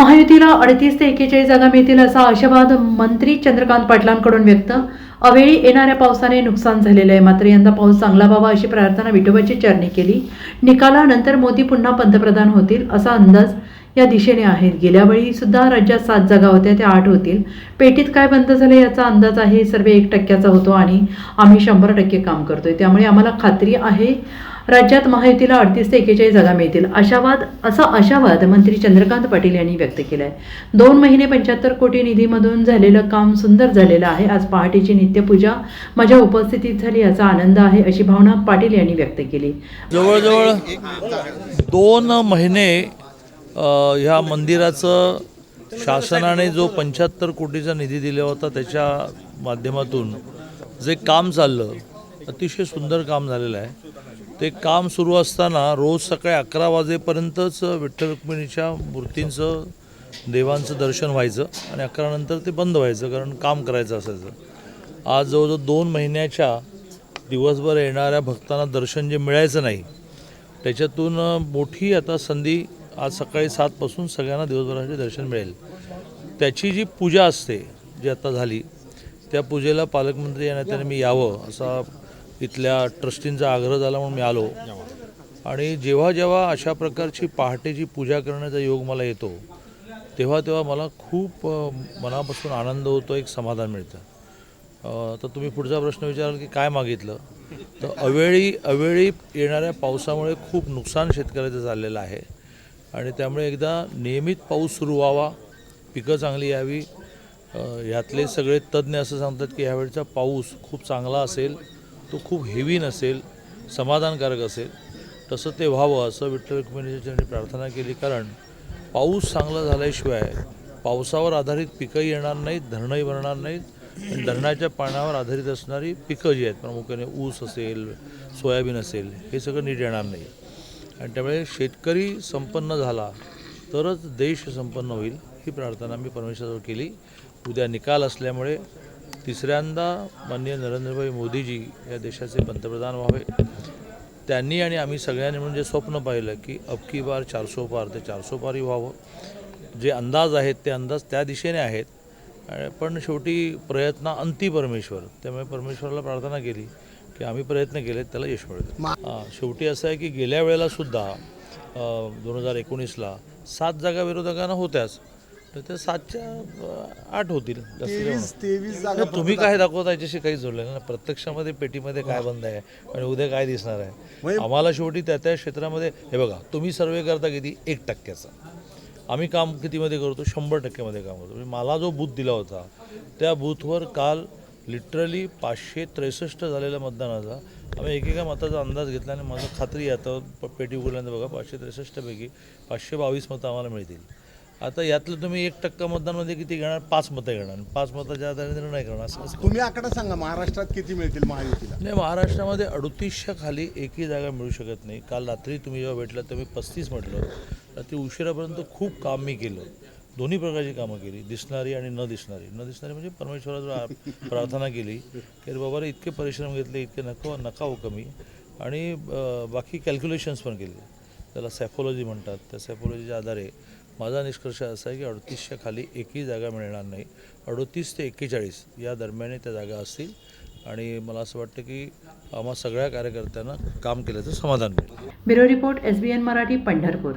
महायुतीला अडतीस ते एकेचाळीस जागा मिळतील असा आशावाद मंत्री चंद्रकांत पाटलांकडून व्यक्त. अवेळी येणाऱ्या पावसाने नुकसान झालेलं आहे. मात्र यंदा पाऊस चांगला व्हावा अशी प्रार्थना विठोबाची चरणी केली. निकालानंतर मोदी पुन्हा पंतप्रधान होतील असा अंदाज या दिशेने आहेत गेल्या वेळी सुद्धा राज्यात सात जागा होत्या त्या आठ होतील. पेटीत काय बंद झाले याचा अंदाज आहे. सर्वे एक टक्क्याचा होतो आणि आम्ही शंभर टक्के काम करतोय. त्यामुळे आम्हाला खात्री आहे. राज्यात महायुतीला अडतीस ते एकेचाळीस जागा मिळतील. आशावाद असा आशावाद मंत्री चंद्रकांत पाटील यांनी व्यक्त केला आहे दोन महिने पंच्याहत्तर कोटी निधीमधून झालेलं काम सुंदर झालेलं आहे. आज पहाटेची नित्यपूजा माझ्या उपस्थितीत झाली याचा आनंद आहे अशी भावना पाटील यांनी व्यक्त केली. जवळजवळ दोन महिने ह्या मंदिराचं शासनाने जो पंच्याहत्तर कोटीचा निधी दिला होता त्याच्या माध्यमातून जे काम चाललं अतिशय सुंदर काम झालेलं आहे. ते काम सुरू असताना रोज सकाळी अकरा वाजेपर्यंतच विठ्ठल रुक्मिणीच्या मूर्तींचं देवांचं दर्शन व्हायचं आणि अकरा नंतर ते बंद व्हायचं कारण काम करायचं असायचं. आज जवळजवळ दोन महिन्याच्या दिवसभर येणाऱ्या भक्तांना दर्शन जे मिळायचं नाही त्याच्यातून मोठी आता संधी आज सकाळी सातपासून सगळ्यांना दिवसभराचे दर्शन मिळेल. त्याची जी पूजा असते जी आता झाली त्या पूजेला पालकमंत्री या. नात्याने मी यावं असा इथल्या ट्रस्टींचा आग्रह झाला म्हणून मी आलो. आणि जेव्हा जेव्हा अशा प्रकारची पहाटेची पूजा करण्याचा योग मला येतो तेव्हा तेव्हा मला खूप मनापासून आनंद होतो एक समाधान मिळतं. तर तुम्ही पुढचा प्रश्न विचाराल की काय मागितलं? तर अवेळी अवेळी येणाऱ्या पावसामुळे खूप नुकसान शेतकऱ्याचं झालेलं आहे. आणि त्यामुळे एकदा नियमित पाऊस सुरू व्हावा पिकं चांगली यावी. ह्यातले यातले सगळे तज्ज्ञ असं सांगतात की ह्यावेळचा पाऊस खूप चांगला असेल. तो खूप हेवी नसेल समाधानकारक असेल तसं ते व्हावं असं विठ्ठल रुक्मिणीच्या प्रार्थना केली. कारण पाऊस चांगला झाल्याशिवाय पावसावर आधारित पिकंही येणार नाहीत धरणंही भरणार नाहीत. आणि धरणाच्या पाण्यावर आधारित असणारी पिकं जी आहेत प्रामुख्याने ऊस असेल सोयाबीन असेल हे सगळं नीट येणार नाही. आणि त्यामुळे शेतकरी संपन्न झाला तरच देश संपन्न होईल ही प्रार्थना मी परमेश्वरावर केली. उद्या निकाल असल्यामुळे तिसऱ्यांदा माननीय नरेंद्रभाई मोदीजी या देशाचे पंतप्रधान व्हावे. त्यांनी आणि आम्ही सगळ्यांनी म्हणून जे स्वप्न पाहिलं की अबकी बार चारसो पार ते चारसो पारही व्हावं. जे अंदाज आहेत ते अंदाज त्या दिशेने आहेत. पण शेवटी प्रयत्न अंती परमेश्वर. त्यामुळे परमेश्वराला प्रार्थना केली की आम्ही प्रयत्न केले त्याला यश मिळतं शेवटी असं आहे की गेल्या वेळेला सुद्धा दोन हजार एकोणीसला सात जागा विरोधकांना होत्याच. तर त्या सातच्या आठ होतील. तेवीस तुम्ही काय दाखवता याच्याशी काही जोडलं नाही ना? प्रत्यक्षामध्ये पेटीमध्ये काय बंद आहे? आणि उद्या काय दिसणार आहे? आम्हाला शेवटी त्या त्या क्षेत्रामध्ये हे बघा तुम्ही सर्वे करता किती? एक टक्क्याचा. आम्ही काम कितीमध्ये करतो? शंभर टक्क्यामध्ये काम करतो. म्हणजे मला जो बूथ दिला होता त्या बूथवर काल लिटरली पाचशे त्रेसष्ट झालेल्या मतदानाचा आम्ही एकेका मताचा अंदाज घेतला आणि माझं खात्री आता पेटी उघडल्यानंतर बघा पाचशे त्रेसष्टपैकी पाचशे बावीस मतं आम्हाला मिळतील. आता यातलं तुम्ही एक टक्का मतदानमध्ये किती घेणार? पाच मतं घेणार. पाच मताच्या आधारे निर्णय करणार. असं तुम्ही आकडा सांगा महाराष्ट्रात किती मिळतील महायुतीला? नाही महाराष्ट्रामध्ये अडुतीसच्या खाली एकही जागा मिळू शकत नाही. काल रात्री तुम्ही जेव्हा भेटलं तर मी पस्तीस म्हटलं. रात्री उशिरापर्यंत खूप काम मी केलं. दोन्ही प्रकारची कामं केली. दिसणारी आणि न दिसणारी. न दिसणारी म्हणजे परमेश्वराजवळ आ- प्रार्थना केली की बाबा रे इतके परिश्रम घेतले इतके नको नका हो कमी. आणि बाकी कॅल्क्युलेशन्स पण केले. त्याला सॅफोलॉजी म्हणतात. त्या सॅफोलॉजीच्या आधारे माझा निष्कर्ष असा आहे की अडतीसच्या खाली एकही जागा मिळणार नाही. अडतीस ते एक्केचाळीस या दरम्याने त्या जागा असतील. आणि मला असं वाटतं की आम्हा सगळ्या कार्यकर्त्यांना काम केल्याचं समाधान मिळेल. Bureau report S B N Marathi Pandharpur.